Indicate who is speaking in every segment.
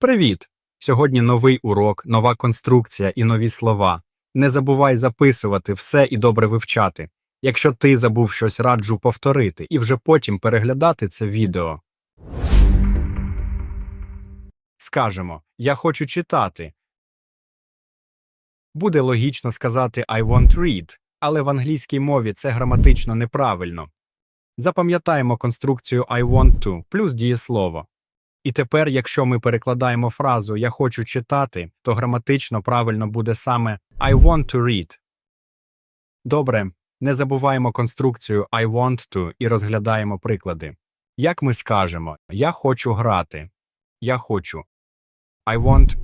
Speaker 1: Привіт! Сьогодні новий урок, нова конструкція і нові слова. Не забувай записувати все і добре вивчати. Якщо ти забув щось, раджу повторити і вже потім переглядати це відео. Скажемо Я хочу читати. Буде логічно сказати I want read, але в англійській мові це граматично неправильно. Запам'ятаємо конструкцію I want to плюс дієслово. І тепер, якщо ми перекладаємо фразу Я хочу читати, то граматично правильно буде саме I want to read. Добре, не забуваємо конструкцію I want to і розглядаємо приклади. Як ми скажемо Я хочу грати. Я хочу. I want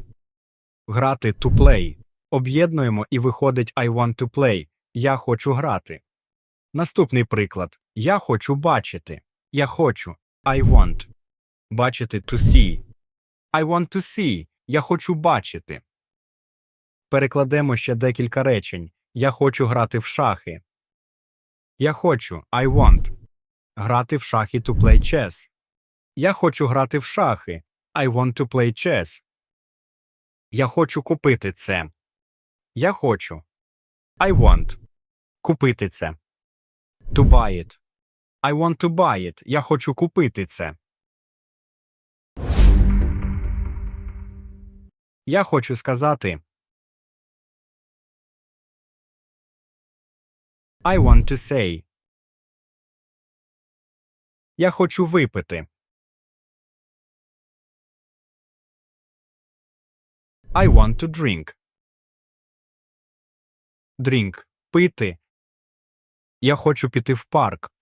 Speaker 1: грати to play. Об'єднуємо і виходить I want to play. Я хочу грати. Наступний приклад. Я хочу бачити. Я хочу. I want. Бачити to see. I want to see. Я хочу бачити. Перекладемо ще декілька речень. Я хочу грати в шахи. Я хочу. I want. Грати в шахи to play chess. Я хочу грати в шахи. I want to play chess. Я хочу купити це. Я хочу. I want. Купити це. To buy it. I want to buy it. Я хочу купити це. Я хочу сказати I want to say. Я хочу випити. I want to drink. Drink. Пити. Я хочу піти в парк.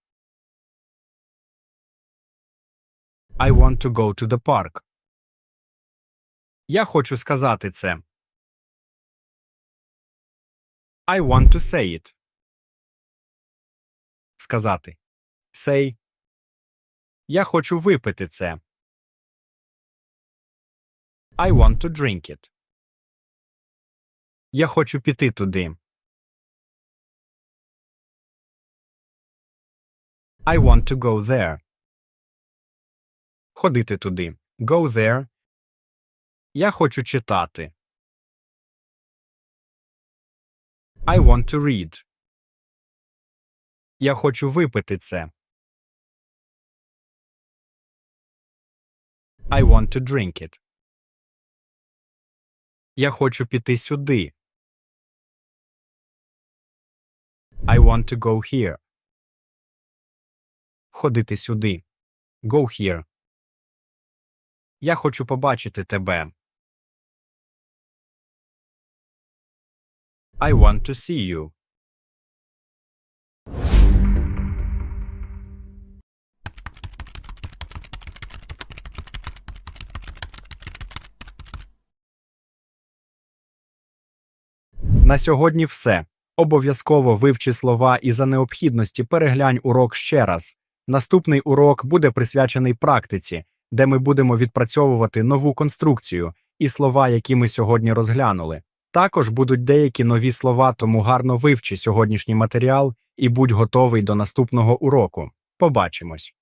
Speaker 1: I want to go to the park. Я хочу сказати це. I want to say it. Сказати. Say. Я хочу випити це. I want to drink it. Я хочу піти туди. I want to go there. Ходити туди. Go there. Я хочу читати. I want to read. Я хочу випити це. I want to drink it. Я хочу піти сюди. I want to go here. Ходити сюди. Go here. Я хочу побачити тебе. I want to see you. На сьогодні все. Обов'язково вивчи слова і за необхідності переглянь урок ще раз. Наступний урок буде присвячений практиці, де ми будемо відпрацьовувати нову конструкцію і слова, які ми сьогодні розглянули. Також будуть деякі нові слова, тому гарно вивчи сьогоднішній матеріал і будь готовий до наступного уроку. Побачимось!